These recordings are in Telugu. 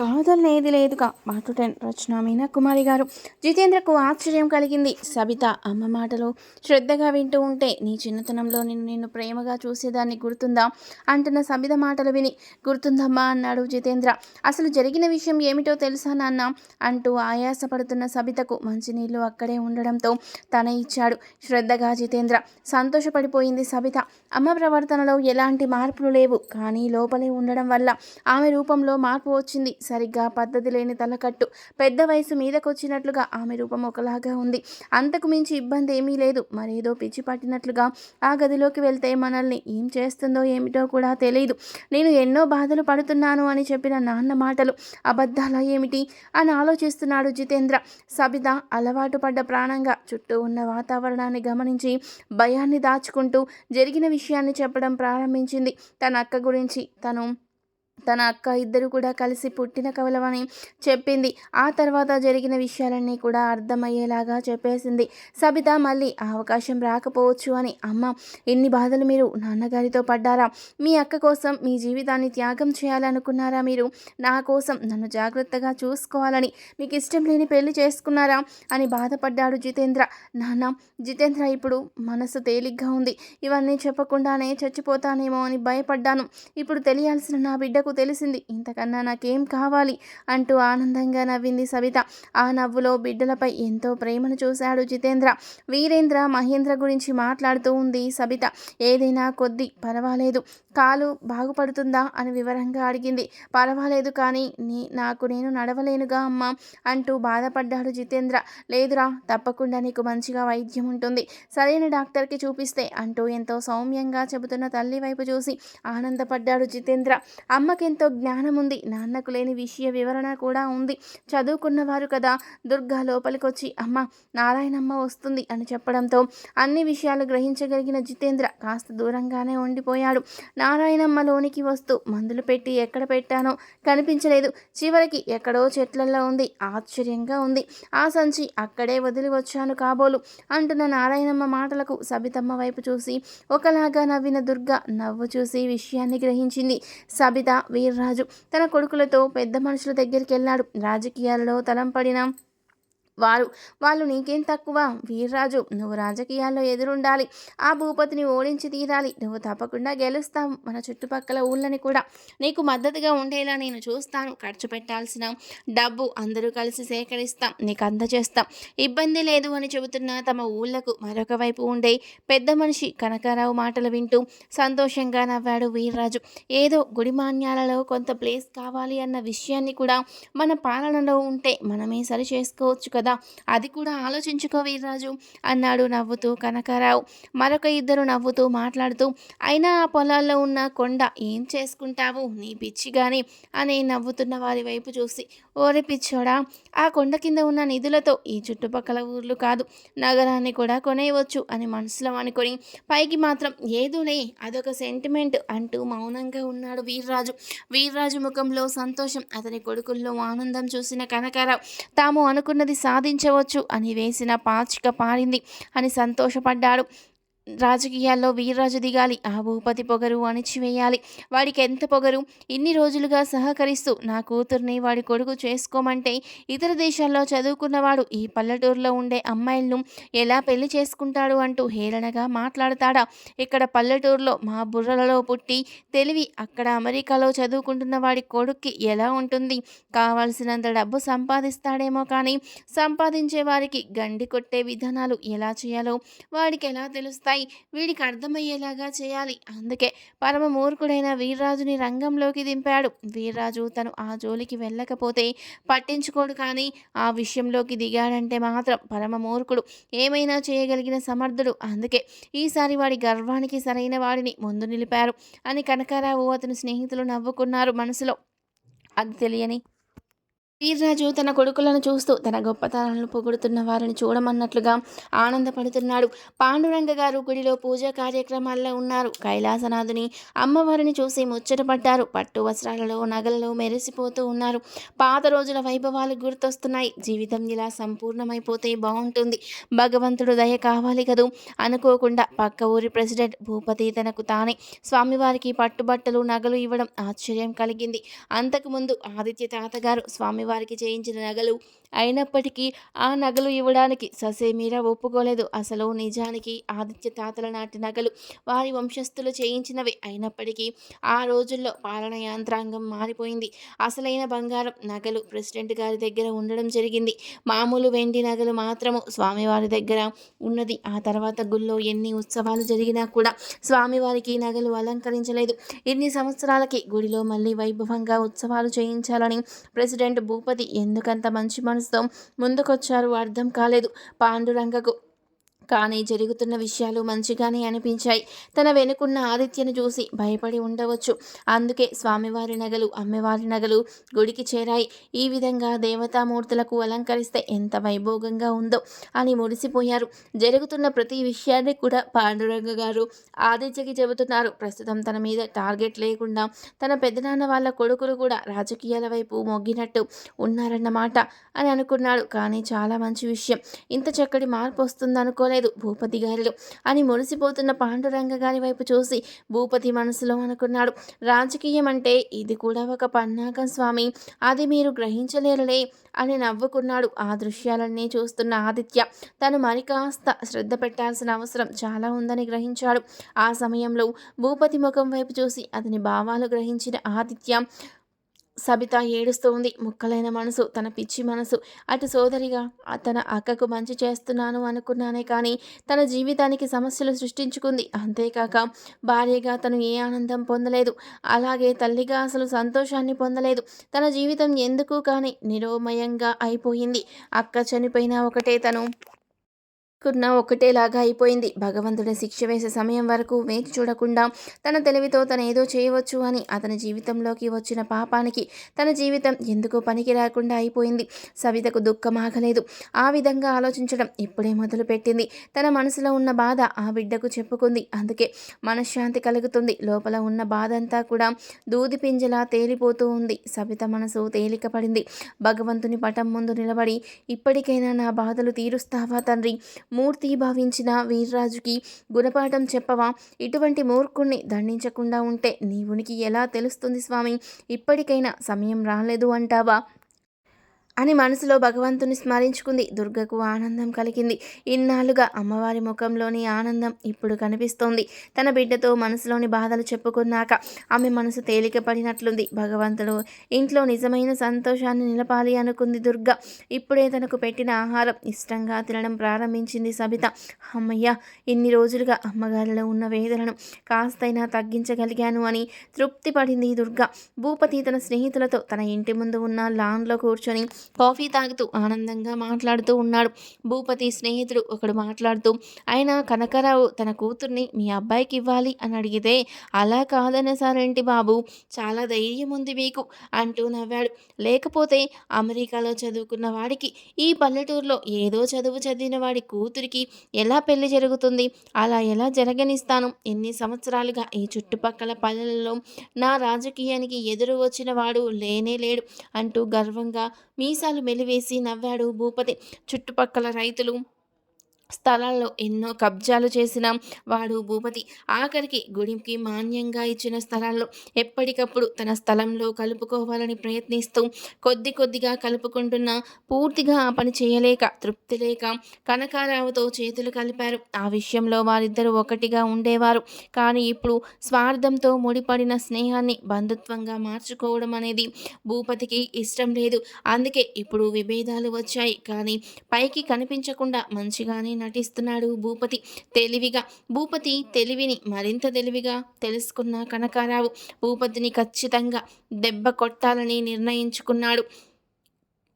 కాదనేది లేదుగా. పాటు టెన్ రచన మీనా కుమారి గారు. జితేంద్రకు ఆశ్చర్యం కలిగింది. సబిత అమ్మ మాటలు శ్రద్ధగా వింటూ ఉంటే నీ చిన్నతనంలో నిన్ను నిన్ను ప్రేమగా చూసేదాన్ని గుర్తుందా? అంటున్న సబిత మాటలు విని గుర్తుందమ్మా అన్నాడు జితేంద్ర. అసలు జరిగిన విషయం ఏమిటో తెలుసా నాన్న? అంటూ ఆయాసపడుతున్న సబితకు మంచినీళ్ళు అక్కడే ఉండడంతో తన ఇచ్చాడు. శ్రద్ధగా జితేంద్ర. సంతోషపడిపోయింది సబిత. అమ్మ ప్రవర్తనలో ఎలాంటి మార్పులు లేవు. కానీ లోపలే ఉండడం వల్ల ఆమె రూపంలో మార్పు వచ్చింది. సరిగ్గా పద్ధతి లేని తలకట్టు. పెద్ద వయసు మీదకొచ్చినట్లుగా ఆమె రూపం ఒకలాగా ఉంది. అంతకు మించి ఇబ్బంది ఏమీ లేదు. మరేదో పిచ్చి పట్టినట్లుగా ఆ గదిలోకి వెళ్తే మనల్ని ఏం చేస్తుందో ఏమిటో కూడా తెలియదు నేను ఎన్నో బాధలు పడుతున్నాను అని చెప్పిన నాన్న మాటలు అబద్ధాలా ఏమిటి అని ఆలోచిస్తున్నాడు జితేంద్ర. సబిత అలవాటు పడ్డ ప్రాణంగా చుట్టూ ఉన్న వాతావరణాన్ని గమనించి భయాన్ని దాచుకుంటూ జరిగిన విషయాన్ని చెప్పడం ప్రారంభించింది. తన అక్క గురించి తను తన అక్క ఇద్దరు కూడా కలిసి పుట్టిన కవలమని చెప్పింది. ఆ తర్వాత జరిగిన విషయాలన్నీ కూడా అర్థమయ్యేలాగా చెప్పేసింది. సబిత మళ్ళీ ఆ అవకాశం రాకపోవచ్చు అని. అమ్మ ఎన్ని బాధలు మీరు నాన్నగారితో పడ్డారా? మీ అక్క కోసం మీ జీవితాన్ని త్యాగం చేయాలనుకున్నారా మీరు? నా కోసం నన్ను జాగ్రత్తగా చూసుకోవాలని. మీకు ఇష్టం లేని పెళ్ళి చేసుకున్నారా? అని బాధపడ్డాడు జితేంద్ర. నాన్న జితేంద్ర ఇప్పుడు మనసు తేలిగ్గా ఉంది. ఇవన్నీ చెప్పకుండానే చచ్చిపోతానేమో అని భయపడ్డాను. ఇప్పుడు తెలియాల్సిన నా బిడ్డకు నాకు తెలిసింది. ఇంతకన్నా నాకేం కావాలి? అంటూ ఆనందంగా నవ్వింది సవిత. ఆ నవ్వులో బిడ్డలపై ఎంతో ప్రేమను చూశాడు జితేంద్ర. వీరేంద్ర మహేంద్ర గురించి మాట్లాడుతూ ఉంది సబిత ఏదైనా కొద్ది పర్వాలేదు. కాలు బాగుపడుతుందా? అని వివరంగా అడిగింది. పర్వాలేదు కానీ నీ నాకు నేను నడవలేనుగా అమ్మ అంటూ బాధపడ్డాడు జితేంద్ర. లేదురా తప్పకుండా నీకు మంచిగా వైద్యం ఉంటుంది. సరైన డాక్టర్కి చూపిస్తే అంటూ ఎంతో సౌమ్యంగా చెబుతున్న తల్లి వైపు చూసి ఆనందపడ్డాడు జితేంద్ర. అమ్మకి నాకెంతో జ్ఞానం ఉంది నాన్నకు లేని విషయ వివరణ కూడా ఉంది. చదువుకున్నవారు కదా దుర్గా లోపలికొచ్చి అమ్మ నారాయణమ్మ వస్తుంది అని చెప్పడంతో అన్ని విషయాలు గ్రహించగలిగిన జితేంద్ర కాస్త దూరంగానే ఉండిపోయాడు. నారాయణమ్మ లోనికి వస్తూ మందులు పెట్టి ఎక్కడ పెట్టానో కనిపించలేదు. చివరికి ఎక్కడో చెట్లల్లో ఉంది. ఆశ్చర్యంగా ఉంది. ఆ సంచి అక్కడే వదిలి వచ్చాను కాబోలు అంటున్న నారాయణమ్మ మాటలకు సబితమ్మ వైపు చూసి ఒకలాగా నవ్విన దుర్గ నవ్వు చూసి విషయాన్ని గ్రహించింది. సబిత వీర్రాజు. తన కొడుకులతో పెద్ద మనుషుల దగ్గరికి వెళ్ళాడు రాజకీయాలలో తలంపడిన వారు. వాళ్ళు నీకేం తక్కువ? వీర్రాజు నువ్వు రాజకీయాల్లో ఎదురుండాలి. ఆ భూపతిని ఓడించి తీరాలి. నువ్వు తప్పకుండా గెలుస్తావు. మన చుట్టుపక్కల ఊళ్ళని కూడా నీకు మద్దతుగా ఉండేలా నేను చూస్తాను. ఖర్చు పెట్టాల్సిన డబ్బు అందరూ కలిసి సేకరిస్తాం. నీకు అందజేస్తాం. ఇబ్బంది లేదు అని చెబుతున్న తమ ఊళ్ళకు మరొక వైపు ఉండే పెద్ద మనిషి కనకారావు మాటలు వింటూ సంతోషంగా నవ్వాడు వీర్రాజు. ఏదో గుడిమాన్యాలలో కొంత ప్లేస్ కావాలి అన్న విషయాన్ని కూడా మన పాలనలో ఉంటే మనమే సరి చేసుకోవచ్చు కదా? కదా? అది కూడా ఆలోచించుకో వీర్రాజు అన్నాడు నవ్వుతూ కనకారావు. మరొక ఇద్దరు నవ్వుతూ మాట్లాడుతూ అయినా ఆ పొలాల్లో ఉన్న కొండ ఏం చేసుకుంటావు? నీ పిచ్చి కానీ అని నవ్వుతున్న వారి వైపు చూసి ఓరి పిచ్చోడా ఆ కొండ కింద ఉన్న నిధులతో ఈ చుట్టుపక్కల ఊర్లు కాదు నగరాన్ని కూడా కొనేయవచ్చు అని మనసులో అనుకొని పైకి మాత్రం ఏదోలే అదొక సెంటిమెంట్ అంటూ మౌనంగా ఉన్నాడు వీర్రాజు. వీర్రాజు ముఖంలో సంతోషం అతని కొడుకుల్లో ఆనందం చూసిన కనకారావు తాము అనుకున్నది సా సాధించవచ్చు అని వేసిన పాచిక పారింది అని సంతోషపడ్డాడు. రాజకీయాల్లో వీర్రాజు దిగాలి ఆ భూపతి పొగరు అణిచివేయాలి. వాడికి ఎంత పొగరు? ఇన్ని రోజులుగా సహకరిస్తూ నా కూతుర్ని వాడి కొడుకు చేసుకోమంటే ఇతర దేశాల్లో చదువుకున్నవాడు ఈ పల్లెటూరులో ఉండే అమ్మాయిలను ఎలా పెళ్ళి చేసుకుంటాడు అంటూ హేళనగా మాట్లాడతాడా? ఇక్కడ పల్లెటూరులో మా బుర్రలలో పుట్టి తెలివి అక్కడ అమెరికాలో చదువుకుంటున్న వాడి కొడుక్కి ఎలా ఉంటుంది? కావాల్సినంత డబ్బు సంపాదిస్తాడేమో కానీ సంపాదించే వారికి గండి కొట్టే విధానాలు ఎలా చేయాలో వాడికి ఎలా తెలుస్తాయి? ఉంటాయి. వీడికి అర్థమయ్యేలాగా చేయాలి. అందుకే పరమ మూర్ఖుడైన వీర్రాజుని రంగంలోకి దింపాడు. వీర్రాజు తను ఆ జోలికి వెళ్ళకపోతే పట్టించుకోడు కానీ ఆ విషయంలోకి దిగాడంటే మాత్రం పరమ మూర్ఖుడు. ఏమైనా చేయగలిగిన సమర్థుడు. అందుకే ఈసారి వాడి గర్వానికి సరైన వాడిని ముందు నిలిపారు. అని కనకారావు అతని స్నేహితులు నవ్వుకున్నారు మనసులో. అది తెలియని వీర్రాజు తన కొడుకులను చూస్తూ తన గొప్పతనాలను పొగుడుతున్న వారిని చూడమన్నట్లుగా ఆనందపడుతున్నాడు. పాండురంగ గారు గుడిలో పూజా కార్యక్రమాల్లో ఉన్నారు. కైలాసనాథుని అమ్మవారిని చూసి ముచ్చటపడ్డారు. పట్టు వస్త్రాలలో నగలలో మెరిసిపోతూ ఉన్నారు. పాత రోజుల వైభవాలు గుర్తొస్తున్నాయి. జీవితం ఇలా సంపూర్ణమైపోతే బాగుంటుంది. భగవంతుడు దయ కావాలి కదూ? అనుకోకుండా పక్క ఊరి ప్రెసిడెంట్ భూపతి తనకు తానే స్వామివారికి పట్టుబట్టలు నగలు ఇవ్వడం ఆశ్చర్యం కలిగింది. అంతకుముందు ఆదిత్య తాతగారు వారికి చేయించిన నగలు అయినప్పటికీ ఆ నగలు ఇవ్వడానికి ససేమీరా ఒప్పుకోలేదు. అసలు నిజానికి ఆదిత్య తాతల నాటి నగలు వారి వంశస్థులు చేయించినవి. అయినప్పటికీ ఆ రోజుల్లో పాలన యంత్రాంగం మారిపోయింది. అసలైన బంగారం నగలు ప్రెసిడెంట్ గారి దగ్గర ఉండడం జరిగింది. మామూలు వెండి నగలు మాత్రము స్వామివారి దగ్గర ఉన్నది. ఆ తర్వాత గుళ్ళో ఎన్ని ఉత్సవాలు జరిగినా కూడా స్వామివారికి నగలు అలంకరించలేదు. ఇన్ని సంవత్సరాలకి గుడిలో మళ్ళీ వైభవంగా ఉత్సవాలు చేయించాలని ప్రెసిడెంట్ భూపతి ఎందుకంత మంచి మనసుతో ముందుకొచ్చారు అర్థం కాలేదు. పాండురంగకు కానీ జరుగుతున్న విషయాలు మంచిగానే అనిపించాయి. తన వెనుకున్న ఆదిత్యను చూసి భయపడి ఉండవచ్చు. అందుకే స్వామివారి నగలు అమ్మవారి నగలు గుడికి చేరాయి. ఈ విధంగా దేవతామూర్తులకు అలంకరిస్తే ఎంత వైభోగంగా ఉందో అని మురిసిపోయారు. జరుగుతున్న ప్రతి విషయాన్ని కూడా పాండురంగ గారు ఆదిత్యకి చెబుతున్నారు. ప్రస్తుతం తన మీద టార్గెట్ లేకుండా తన పెద్దనాన్న వాళ్ళ కొడుకులు కూడా రాజకీయాల వైపు మొగ్గినట్టు ఉన్నారన్నమాట అని అనుకున్నాడు. కానీ చాలా మంచి విషయం. ఇంత చక్కటి మార్పు వస్తుందనుకోలేదు. లేదు భూపతి గారిలో. అని మురిసిపోతున్న పాండురంగ గారి వైపు చూసి భూపతి మనసులో అనుకున్నాడు. రాజకీయం అంటే ఇది కూడా ఒక పన్నాగం స్వామి. అది మీరు గ్రహించలేరులే అని నవ్వుకున్నాడు ఆ దృశ్యాలన్నీ చూస్తున్న ఆదిత్య. తను మరి కాస్త శ్రద్ధ పెట్టాల్సిన అవసరం చాలా ఉందని గ్రహించాడు. ఆ సమయంలో భూపతి ముఖం వైపు చూసి అతని భావాలు గ్రహించిన ఆదిత్య సబిత ఏడుస్తూ ఉంది. ముక్కలైన మనసు తన పిచ్చి మనసు. అటు సోదరిగా తన అక్కకు మంచి చేస్తున్నాను అనుకున్నానే కానీ తన జీవితానికి సమస్యలు సృష్టించుకుంది. అంతేకాక భార్యగా తను ఏ ఆనందం పొందలేదు. అలాగే తల్లిగా అసలు సంతోషాన్ని పొందలేదు. తన జీవితం ఎందుకు కానీ నిరోమయంగా అయిపోయింది. అక్క చనిపోయినా ఒకటే తను కున్న ఒకటేలాగా అయిపోయింది. భగవంతుడి శిక్ష వేసే సమయం వరకు వేచి చూడకుండా తన తెలివితో తను ఏదో చేయవచ్చు అని అతని జీవితంలోకి వచ్చిన పాపానికి తన జీవితం ఎందుకు పనికి రాకుండా అయిపోయింది. సవితకు దుఃఖం ఆగలేదు. ఆ విధంగా ఆలోచించడం ఇప్పుడే మొదలుపెట్టింది. తన మనసులో ఉన్న బాధ ఆ బిడ్డకు చెప్పుకుంది. అందుకే మనశ్శాంతి కలుగుతుంది. లోపల ఉన్న బాధ అంతా కూడా దూది పింజలా తేలిపోతూ ఉంది. సవిత మనసు తేలిక పడింది భగవంతుని పటం ముందు నిలబడి ఇప్పటికైనా నా బాధలు తీరుస్తావా తండ్రి? మూర్తి భావించిన వీర్రాజుకి గుణపాఠం చెప్పవా? ఇటువంటి మూర్ఖుణ్ణి దండించకుండా ఉంటే నీ ఉనికి ఎలా తెలుస్తుంది స్వామి? ఇప్పటికైనా సమయం రాలేదు అంటావా? అని మనసులో భగవంతుని స్మరించుకుంది. దుర్గకు ఆనందం కలిగింది. ఇన్నాళ్ళుగా అమ్మవారి ముఖంలోని ఆనందం ఇప్పుడు కనిపిస్తోంది. తన బిడ్డతో మనసులోని బాధలు చెప్పుకున్నాక ఆమె మనసు తేలిక పడినట్లుంది భగవంతుడు ఇంట్లో నిజమైన సంతోషాన్ని నిలపాలి అనుకుంది దుర్గ. ఇప్పుడే తనకు పెట్టిన ఆహారం ఇష్టంగా తినడం ప్రారంభించింది సబిత. అమ్మయ్య ఇన్ని రోజులుగా అమ్మగారిలో ఉన్న వేదనను కాస్తైనా తగ్గించగలిగాను అని తృప్తి పడింది దుర్గ. భూపతి తన స్నేహితులతో తన ఇంటి ముందు ఉన్న లాన్లో కూర్చొని కాఫీ తాగుతూ ఆనందంగా మాట్లాడుతూ ఉన్నాడు. భూపతి స్నేహితుడు ఒకడు మాట్లాడుతూ ఆయన కనకరావు తన కూతుర్ని మీ అబ్బాయికి ఇవ్వాలి? అని అడిగితే అలా కాదనేసారేంటి బాబు? చాలా ధైర్యం ఉంది మీకు అంటూ నవ్వాడు. లేకపోతే అమెరికాలో చదువుకున్న వాడికి ఈ పల్లెటూరులో ఏదో చదువు చదివిన వాడి కూతురికి ఎలా పెళ్ళి జరుగుతుంది? అలా ఎలా జరగనిస్తాను? ఎన్ని సంవత్సరాలుగా ఈ చుట్టుపక్కల పల్లెలలో నా రాజకీయానికి ఎదురు వచ్చిన వాడు లేనే లేడు అంటూ గర్వంగా మీసాలు మెలివేసి నవ్వాడు భూపతి. చుట్టుపక్కల రైతులు స్థలాల్లో ఎన్నో కబ్జాలు చేసిన వాడు భూపతి. ఆఖరికి గుడికి మాన్యంగా ఇచ్చిన స్థలాల్లో ఎప్పటికప్పుడు తన స్థలంలో కలుపుకోవాలని ప్రయత్నిస్తూ కొద్ది కొద్దిగా కలుపుకుంటున్న పూర్తిగా ఆ పని చేయలేక తృప్తి లేక కనకారావుతో చేతులు కలిపారు. ఆ విషయంలో వారిద్దరూ ఒకటిగా ఉండేవారు. కానీ ఇప్పుడు స్వార్థంతో ముడిపడిన స్నేహాన్ని బంధుత్వంగా మార్చుకోవడం అనేది భూపతికి ఇష్టం లేదు. అందుకే ఇప్పుడు విభేదాలు వచ్చాయి. కానీ పైకి కనిపించకుండా మంచిగానే నటిస్తున్నాడు భూపతి. తెలివిగా భూపతి తెలివిని మరింత తెలివిగా తెలుసుకున్న కనకారావు భూపతిని ఖచ్చితంగా దెబ్బ కొట్టాలని నిర్ణయించుకున్నాడు.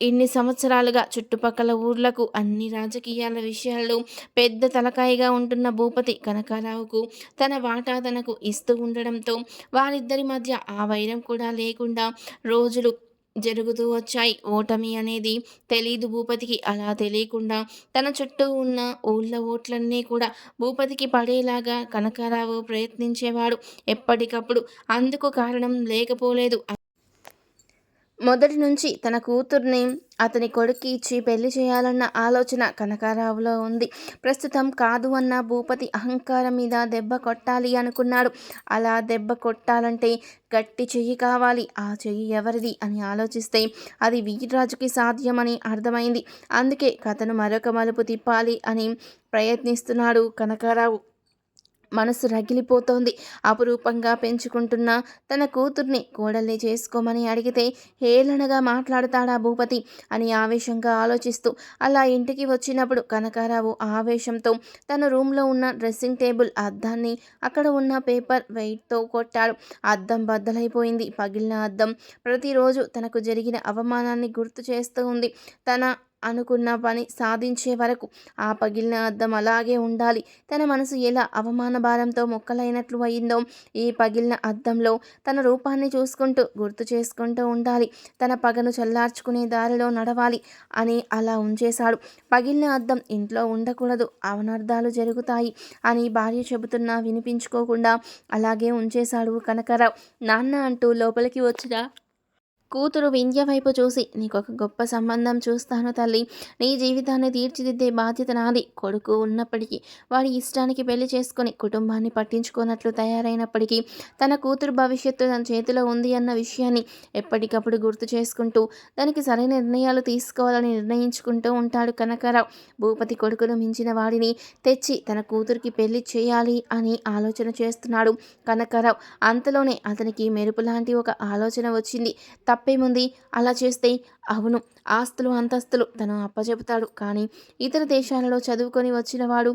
ఇన్ని సంవత్సరాలుగా చుట్టుపక్కల ఊర్లకు అన్ని రాజకీయాల విషయాల్లో పెద్ద తలకాయిగా ఉంటున్న భూపతి కనకారావుకు తన వాటా తనకు ఇస్తూ ఉండడంతో వారిద్దరి మధ్య ఆ వైరం కూడా లేకుండా రోజులు జరుగుతూ వచ్చాయి. ఓటమి అనేది తెలీదు భూపతికి. అలా తెలియకుండా తన చుట్టూ ఉన్న ఊళ్ళ ఓట్లన్నీ కూడా భూపతికి పడేలాగా కనకారావు ప్రయత్నించేవాడు ఎప్పటికప్పుడు. అందుకు కారణం లేకపోలేదు. మొదటి నుంచి తన కూతుర్ని అతని కొడుక్కి ఇచ్చి పెళ్ళి చేయాలన్న ఆలోచన కనకారావులో ఉంది. ప్రస్తుతం కాదు అన్న భూపతి అహంకారం మీద దెబ్బ కొట్టాలి అనుకున్నాడు. అలా దెబ్బ కొట్టాలంటే గట్టి చెయ్యి కావాలి. ఆ చెయ్యి ఎవరిది అని ఆలోచిస్తే అది వీర్రాజుకి సాధ్యమని అర్థమైంది. అందుకే కథను మరొక మలుపు తిప్పాలి అని ప్రయత్నిస్తున్నాడు కనకారావు. మనసు రగిలిపోతోంది. అపురూపంగా పెంచుకుంటున్న తన కూతుర్ని కోడల్ని చేసుకోమని అడిగితే హేళనగా మాట్లాడతాడా భూపతి అని ఆవేశంగా ఆలోచిస్తూ అలా ఇంటికి వచ్చినప్పుడు కనకారావు ఆవేశంతో తన రూమ్లో ఉన్న డ్రెస్సింగ్ టేబుల్ అద్దాన్ని అక్కడ ఉన్న పేపర్ వెయిట్తో కొట్టాడు. అద్దం బద్దలైపోయింది. పగిలిన అద్దం ప్రతిరోజు తనకు జరిగిన అవమానాన్ని గుర్తు చేస్తూ ఉంది. తన అనుకున్న పని సాధించే వరకు ఆ పగిలిన అద్దం అలాగే ఉండాలి. తన మనసు ఎలా అవమాన భారంతో మొక్కలైనట్లు అయిందో ఈ పగిలిన అద్దంలో తన రూపాన్ని చూసుకుంటూ గుర్తు చేసుకుంటూ ఉండాలి. తన పగను చల్లార్చుకునే దారిలో నడవాలి అని అలా ఉంచేశాడు. పగిలిన అద్దం ఇంట్లో ఉండకూడదు అవనర్థాలు జరుగుతాయి అని భార్య చెబుతున్నా వినిపించుకోకుండా అలాగే ఉంచేశాడు కనకరావు. నాన్న అంటూ లోపలికి వచ్చిన కూతురు వింధ్య వైపు చూసి నీకు ఒక గొప్ప సంబంధం చూస్తాను తల్లి. నీ జీవితాన్ని తీర్చిదిద్దే బాధ్యత నాది. కొడుకు ఉన్నప్పటికీ వాడి ఇష్టానికి పెళ్ళి చేసుకొని కుటుంబాన్ని పట్టించుకున్నట్లు తయారైనప్పటికీ తన కూతురు భవిష్యత్తు తన చేతిలో ఉంది అన్న విషయాన్ని ఎప్పటికప్పుడు గుర్తు చేసుకుంటూ దానికి సరైన నిర్ణయాలు తీసుకోవాలని నిర్ణయించుకుంటూ ఉంటాడు కనకరావు. భూపతి కొడుకును మించిన వాడిని తెచ్చి తన కూతురికి పెళ్ళి చేయాలి అని ఆలోచన చేస్తున్నాడు కనకరావు. అంతలోనే అతనికి మెరుపు లాంటి ఒక ఆలోచన వచ్చింది. తప్పేముంది? అలా చేస్తే అవును ఆస్తులు అంతస్తులు తను అప్పచెబుతాడు కానీ ఇతర దేశాలలో చదువుకొని వచ్చినవాడు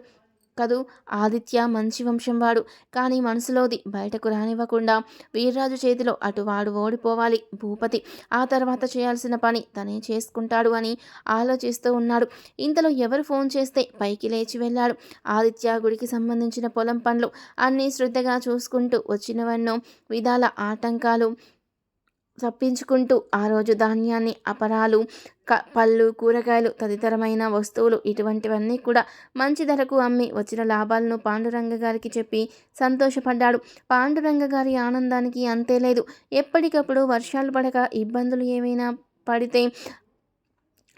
కదూ ఆదిత్య మంచి వంశం వాడు. కానీ మనసులోది బయటకు రానివ్వకుండా వీర్రాజు చేతిలో అటు వాడు ఓడిపోవాలి భూపతి. ఆ తర్వాత చేయాల్సిన పని తనే చేసుకుంటాడు అని ఆలోచిస్తూ ఉన్నాడు. ఇంతలో ఎవరు ఫోన్ చేస్తే పైకి లేచి వెళ్ళాడు. ఆదిత్య గుడికి సంబంధించిన పొలం పనులు అన్నీ శ్రద్ధగా చూసుకుంటూ వచ్చినవన్నో విధాల ఆటంకాలు తప్పించుకుంటూ ఆ రోజు ధాన్యాన్ని అపరాలు క పళ్ళు కూరగాయలు తదితరమైన వస్తువులు ఇటువంటివన్నీ కూడా మంచి ధరకు అమ్మి వచ్చిన లాభాలను పాండురంగ గారికి చెప్పి సంతోషపడ్డాడు. పాండురంగ గారి ఆనందానికి అంతే లేదు. ఎప్పటికప్పుడు వర్షాలు పడక ఇబ్బందులు ఏమైనా పడితే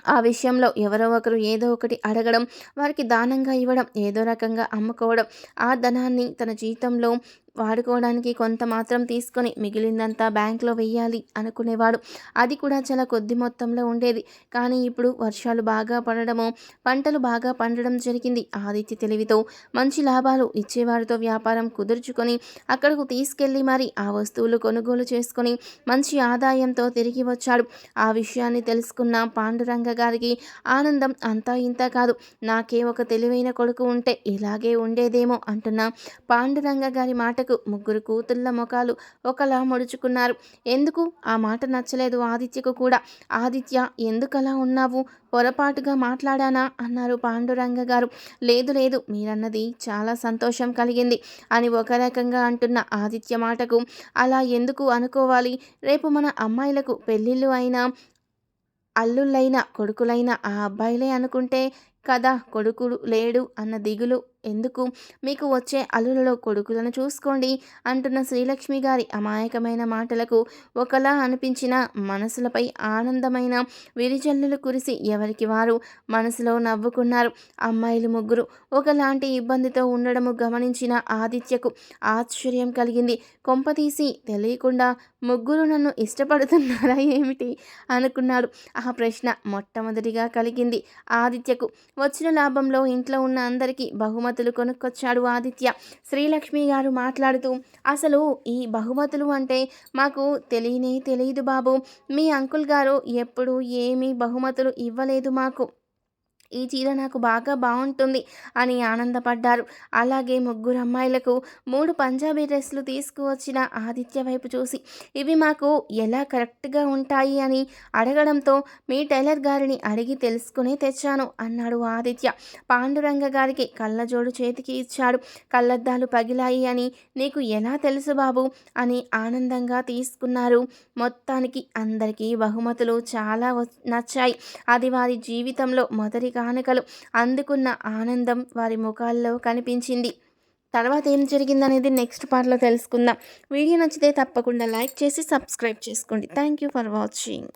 ఆ విషయంలో ఎవరో ఒకరు ఏదో ఒకటి అడగడం వారికి దానంగా ఇవ్వడం ఏదో రకంగా అమ్ముకోవడం ఆ ధనాన్ని తన జీతంలో వాడుకోవడానికి కొంత మాత్రం తీసుకొని మిగిలిందంతా బ్యాంక్లో వెయ్యాలి అనుకునేవాడు. అది కూడా చాలా కొద్ది మొత్తంలో ఉండేది. కానీ ఇప్పుడు వర్షాలు బాగా పడడము పంటలు బాగా పండడం జరిగింది. ఆదిత్య తెలివితో మంచి లాభాలు ఇచ్చేవారితో వ్యాపారం కుదుర్చుకొని అక్కడకు తీసుకెళ్ళి మరి ఆ వస్తువులు కొనుగోలు చేసుకొని మంచి ఆదాయంతో తిరిగి వచ్చాడు. ఆ విషయాన్ని తెలుసుకున్న పాండురంగ గారికి ఆనందం అంతా ఇంత కాదు. నాకే ఒక తెలివైన కొడుకు ఉంటే ఇలాగే ఉండేదేమో అంటున్న పాండురంగ గారి మాట మాటకు ముగ్గురు కూతుళ్ళ ముఖాలు ఒకలా ముడుచుకున్నారు. ఎందుకు? ఆ మాట నచ్చలేదు ఆదిత్యకు కూడా. ఆదిత్య ఎందుకలా ఉన్నావు? పొరపాటుగా మాట్లాడానా? అన్నారు పాండురంగ గారు. లేదు లేదు మీరన్నది చాలా సంతోషం కలిగింది అని ఒక రకంగా అంటున్న ఆదిత్య మాటకు. అలా ఎందుకు అనుకోవాలి? రేపు మన అమ్మాయిలకు పెళ్ళిళ్ళు అయినా అల్లుళ్ళైనా కొడుకులైన ఆ అబ్బాయిలే అనుకుంటే కదా కొడుకుడు లేడు అన్న దిగులు ఎందుకు? మీకు వచ్చే అల్లులలో కొడుకులను చూసుకోండి అంటున్న శ్రీలక్ష్మి గారి అమాయకమైన మాటలకు ఒకలా అనిపించిన మనసులపై ఆనందమైన విరిజల్లులు కురిసి ఎవరికి వారు మనసులో నవ్వుకున్నారు. అమ్మాయిలు ముగ్గురు ఒకలాంటి ఇబ్బందితో ఉండడము గమనించిన ఆదిత్యకు ఆశ్చర్యం కలిగింది. కొంపతీసి తెలియకుండా ముగ్గురు నన్ను ఇష్టపడుతున్నారా ఏమిటి? అనుకున్నాడు ఆ ప్రశ్న మొట్టమొదటిగా కలిగింది ఆదిత్యకు. వచ్చిన లాభంలో ఇంట్లో ఉన్న అందరికీ బహుమతి బహుమతులు కొనుక్కొచ్చాడు ఆదిత్య. శ్రీలక్ష్మి గారు మాట్లాడుతూ అసలు ఈ బహుమతులు అంటే మాకు తెలియనే తెలియదు బాబు. మీ అంకుల్ గారు ఎప్పుడు ఏమీ బహుమతులు ఇవ్వలేదు మాకు. ఈ చీర నాకు బాగా బాగుంటుంది అని ఆనందపడ్డారు. అలాగే ముగ్గురు అమ్మాయిలకు మూడు పంజాబీ డ్రెస్సులు తీసుకువచ్చిన ఆదిత్య వైపు చూసి ఇవి మాకు ఎలా కరెక్ట్గా ఉంటాయి? అని అడగడంతో మీ టైలర్ గారిని అడిగి తెలుసుకునే తెచ్చాను అన్నాడు ఆదిత్య. పాండురంగ గారికి కళ్ళజోడు చేతికి ఇచ్చాడు. కళ్ళద్దాలు పగిలాయి అని నీకు ఎలా తెలుసు బాబు? అని ఆనందంగా తీసుకున్నారు. మొత్తానికి అందరికీ బహుమతులు చాలా నచ్చాయి. అది వారి జీవితంలో మొదటిగా కానుకలు అందుకున్న ఆనందం వారి ముఖాల్లో కనిపించింది. తర్వాత ఏం జరిగిందనేది నెక్స్ట్ పార్ట్లో తెలుసుకుందాం. వీడియో నచ్చితే తప్పకుండా లైక్ చేసి సబ్స్క్రైబ్ చేసుకోండి. Thank you for watching.